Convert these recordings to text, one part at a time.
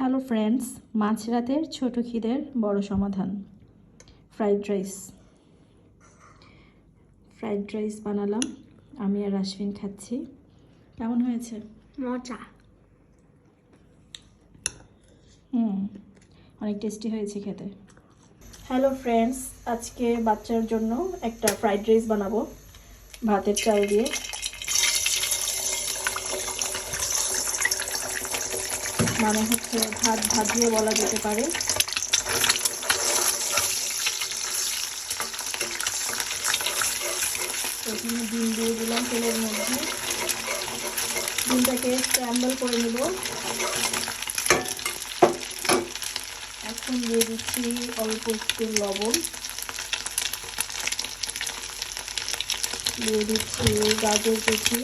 Hello friends মাঝরাতের ছোট খিদের বড় সমাধান। ফ্রাইড রাইস ফ্রাইড রাইস বানালাম। আমি আর আশ্বিন খাচ্ছি। কেমন হয়েছে? মজা। হুম অনেক টেস্টি হয়েছে খেতে। হ্যালো ফ্রেন্ডস আজকে বাচ্চার জন্য একটা ফ্রাইড রাইস বানাবো। ভাতের চাল দিয়ে। মানে হচ্ছে ভাত ভাজিয়ে বলা যেতে পারে। প্রথমে ডিম দিয়ে দিলাম তেলের মধ্যে। ডিমটাকে স্ক্র্যাম্বল করে নেব। এখন দিয়ে দিচ্ছি অল্প একটু লবণ। দিয়ে দিচ্ছি গাজর কুচি।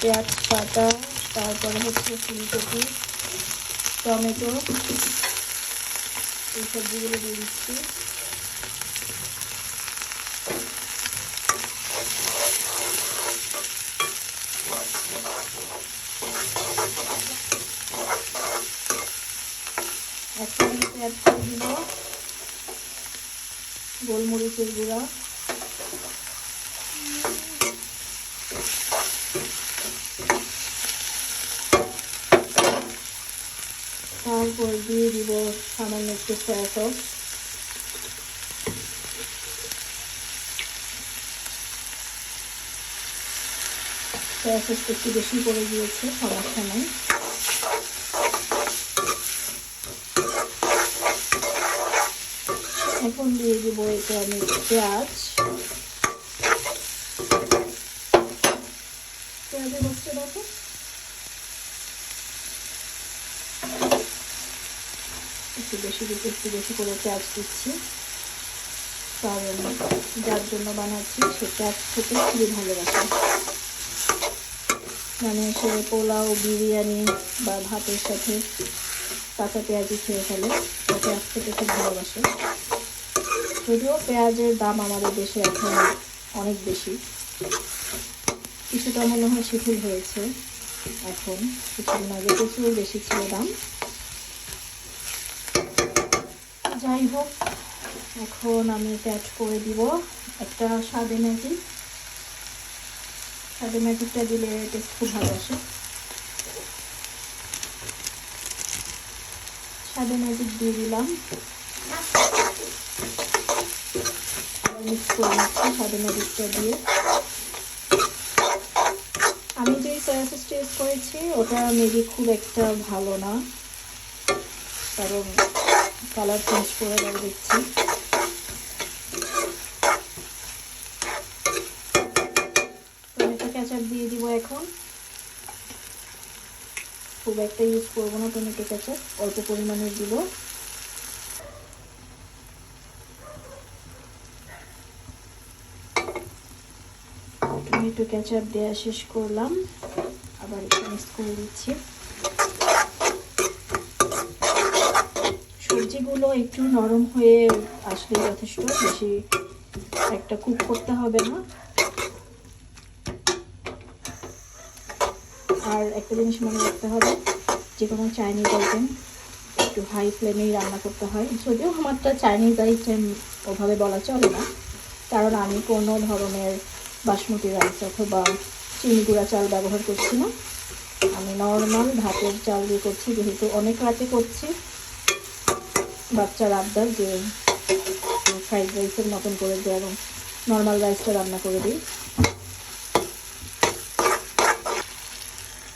পেঁয়াজ পাতা তারপরে হচ্ছে ফুলকপি টমেটো এই সবজিগুলো দিয়ে দিচ্ছি। এখন দিব গোলমরিচের গুঁড়া। তারপর দিয়ে দিব সামান্য একটু সয়া সস সয়া সসটা একটু বেশি পড়ে গিয়েছে, সমস্যা নেই। এখন দিয়ে দিব এটা আমি পেঁয়াজ। একটু বেশি দিতে একটু বেশি করে পেঁয়াজ দিচ্ছি। কারণ যার জন্য বানাচ্ছি সে পেঁয়াজ খেতে খুবই ভালোবাসে। মানে সে পোলাও, বিরিয়ানি বা ভাতের সাথে কাঁচা পেঁয়াজই খেয়ে ফেলে। ও পেঁয়াজ খেতে খুব ভালোবাসে। যদিও পেঁয়াজের দাম আমাদের দেশে এখন অনেক বেশি। কিছুটা মনে হয় শিথিল হয়েছে এখন। কিছুদিন আগে প্রচুর বেশি ছিল দাম। যাই হোক এখন আমি অ্যাড করে দিব একটা সাদে ম্যাগি সাদে ম্যাগিটা দিলে টেস্ট খুব ভালো আসে। স্বাদে ম্যাজিক দিয়ে দিলাম। স্বাদে ম্যাজিকটা দিয়ে। আমি যে সয়া সসটা ইউজ করেছি, ওটা মেবি খুব একটা ভালো না। কারণ কালার চেঞ্জ করে দেওয়া দেখছি। টমেটো ক্যাচাপ দিয়ে দিব এখন। খুব একটা ইউজ করব না টমেটো ক্যাচাপ অল্প পরিমাণে দিব। টমেটো ক্যাচাপ দেওয়া শেষ করলাম। আবার একটু মিক্স করে দিচ্ছি। সবজিগুলো একটু নরম হয়ে আসলে যথেষ্ট, বেশি একটা কুক করতে হবে না। আর একটা জিনিস মনে রাখতে হবে, যে কোনো চাইনিজ আইটেম একটু হাই ফ্লেমেই রান্না করতে হয়। যদিও আমারটা চাইনিজ আইটেম ওভাবে বলা চলে না, কারণ আমি কোনো ধরনের বাসমতি রাইস অথবা চিনি গুঁড়া চাল ব্যবহার করছি না। আমি নর্মাল ভাতের চাল দিয়ে করছি, যেহেতু অনেক রাতে করছি। বাচ্চার আবদার যে ফ্রাইড রাইসের মতন করে দিয়ে এবং নর্মাল রাইসটা রান্না করে দিই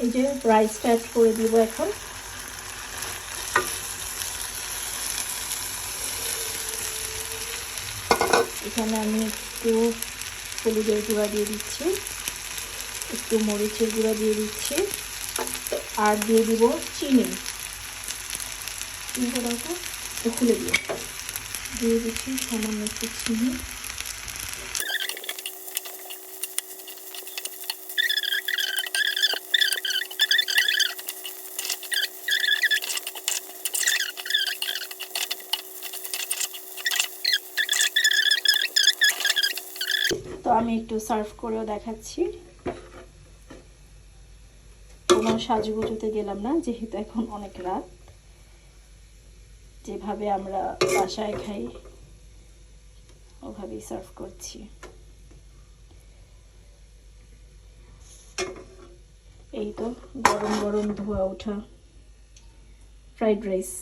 এই যে রাইসটা অ্যাড করে দিব এখন। এখানে আমি একটু হলুদের গুঁড়া দিয়ে দিচ্ছি, একটু মরিচের গুঁড়া দিয়ে দিচ্ছি, আর দিয়ে দিব চিনি। চিনিটা একটু খুলে দিয়ে দিয়ে দিচ্ছি সামান্য একটু চিনি। তো আমি একটু সার্ভ করেও দেখাচ্ছি। কোনো সাজুগুজুতে গেলাম না, যেহেতু এখন অনেক রাত। যেভাবে আমরা বাসায় খাই, ওভাবেই সার্ভ করছি। এই তো গরম গরম ধোয়া ওঠা ফ্রাইড রাইস